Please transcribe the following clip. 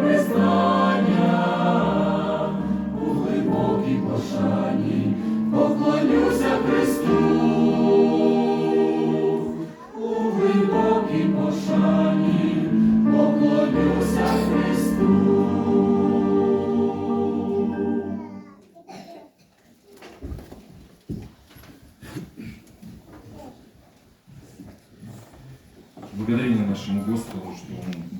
признання у глибокій пошані поклонюся Христу, у глибокій пошані поклонюся Христу. Благодарение нашему Господу, что Он